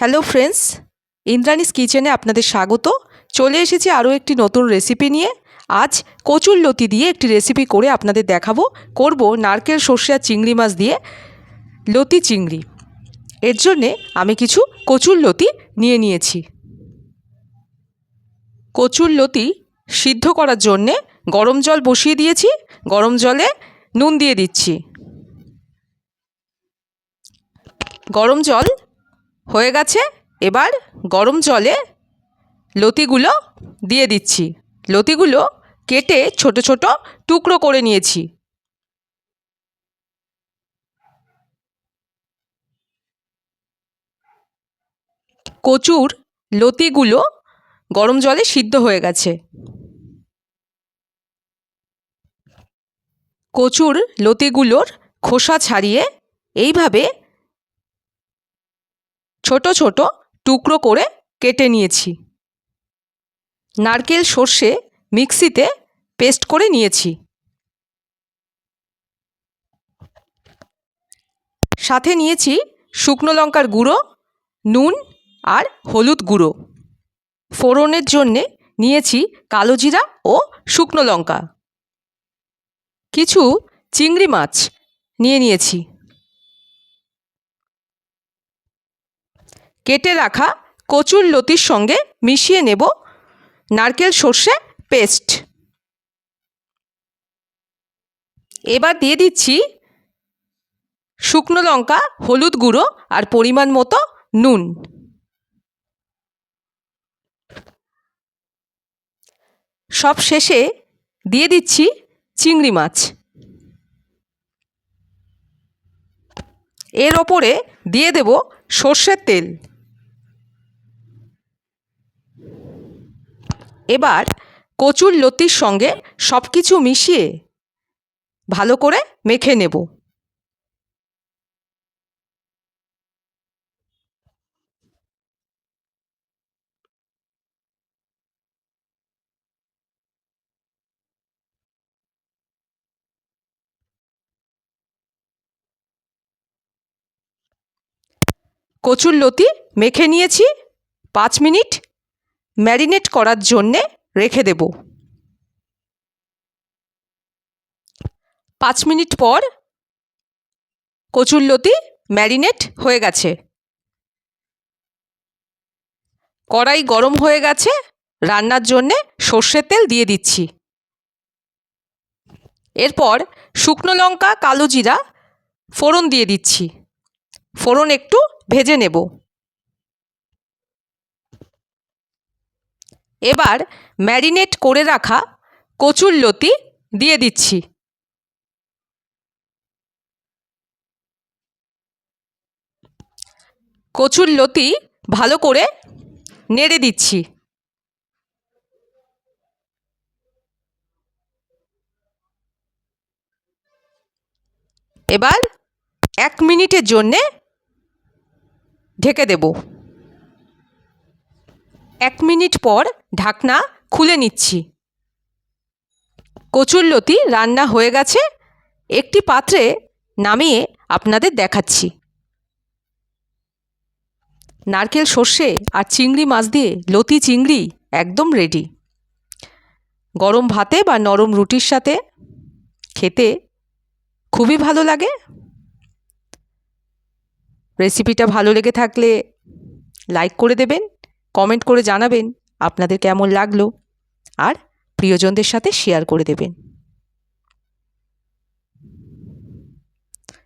Hello friends Indrani's কিচেনে আপনাদের স্বাগত। চলে এসেছি আরও একটি নতুন রেসিপি নিয়ে। আজ কচুর লতি দিয়ে একটি রেসিপি করে আপনাদের দেখাবো। করব নারকেল, সর্ষে আর চিংড়ি মাছ দিয়ে লতি চিংড়ি। এর জন্যে আমি কিছু কচুর লতি নিয়ে নিয়েছি। কচুর লতি সিদ্ধ করার জন্যে গরম জল বসিয়ে দিয়েছি। গরম জলে নুন দিয়ে দিচ্ছি। গরম জল হয়ে গেছে, এবার গরম জলে লতিগুলো দিয়ে দিচ্ছি। লতিগুলো কেটে ছোট ছোট টুকরো করে নিয়েছি। কচুর লতিগুলো গরম জলে সিদ্ধ হয়ে গেছে। কচুর লতিগুলোর খোসা ছাড়িয়ে এইভাবে ছোট ছোট টুকরো করে কেটে নিয়েছি। নারকেল সর্ষে মিক্সিতে পেস্ট করে নিয়েছি। সাথে নিয়েছি শুকনো লঙ্কার গুঁড়ো, নুন আর হলুদ গুঁড়ো। ফোড়নের জন্যে নিয়েছি কালো জিরা ও শুকনো লঙ্কা। কিছু চিংড়ি মাছ নিয়ে নিয়েছি। কেটে রাখা কচুর লতির সঙ্গে মিশিয়ে নেব নারকেল সর্ষে পেস্ট। এবার দিয়ে দিচ্ছি শুকনো লঙ্কা, হলুদ গুঁড়ো আর পরিমাণ মতো নুন। সব শেষে দিয়ে দিচ্ছি চিংড়ি মাছ। এর ওপরে দিয়ে দেব সর্ষের তেল। এবার কচুর লতির সঙ্গে সব কিছু মিশিয়ে ভালো করে মেখে নেব। কচুর লতি মেখে নিয়েছি পাঁচ মিনিট। ম্যারিনেট করার জন্যে রেখে দেব। পাঁচ মিনিট পর কচুর লতি ম্যারিনেট হয়ে গেছে। কড়াই গরম হয়ে গেছে, রান্নার জন্যে সর্ষের তেল দিয়ে দিচ্ছি। এরপর শুকনো লঙ্কা, কালো জিরা, ফোড়ন দিয়ে দিচ্ছি। ফোড়ন একটু ভেজে নেব। এবার ম্যারিনেট করে রাখা কচুর লতি দিয়ে দিচ্ছি। কচুর লতি ভালো করে নেড়ে দিচ্ছি। এবার এক মিনিটের জন্যে ঢেকে দেব। এক মিনিট পর ঢাকনা খুলে নিচ্ছি। কচুরলতি রান্না হয়ে গেছে। একটি পাত্রে নামিয়ে আপনাদের দেখাচ্ছি। নারকেল সর্ষে আর চিংড়ি মাছ দিয়ে লতি চিংড়ি একদম রেডি গরম ভাতে বা নরম রুটির সাথে খেতে খুবই ভালো লাগে। রেসিপিটা ভালো লেগে থাকলে লাইক করে দেবেন কমেন্ট করে জানাবেন। আপনাদের কেমন লাগল? আর প্রিয়জনদের সাথে শেয়ার করে দেবেন।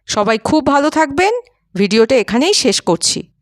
সবাই খুব ভালো থাকবেন। ভিডিওটা এখানেই শেষ করছি।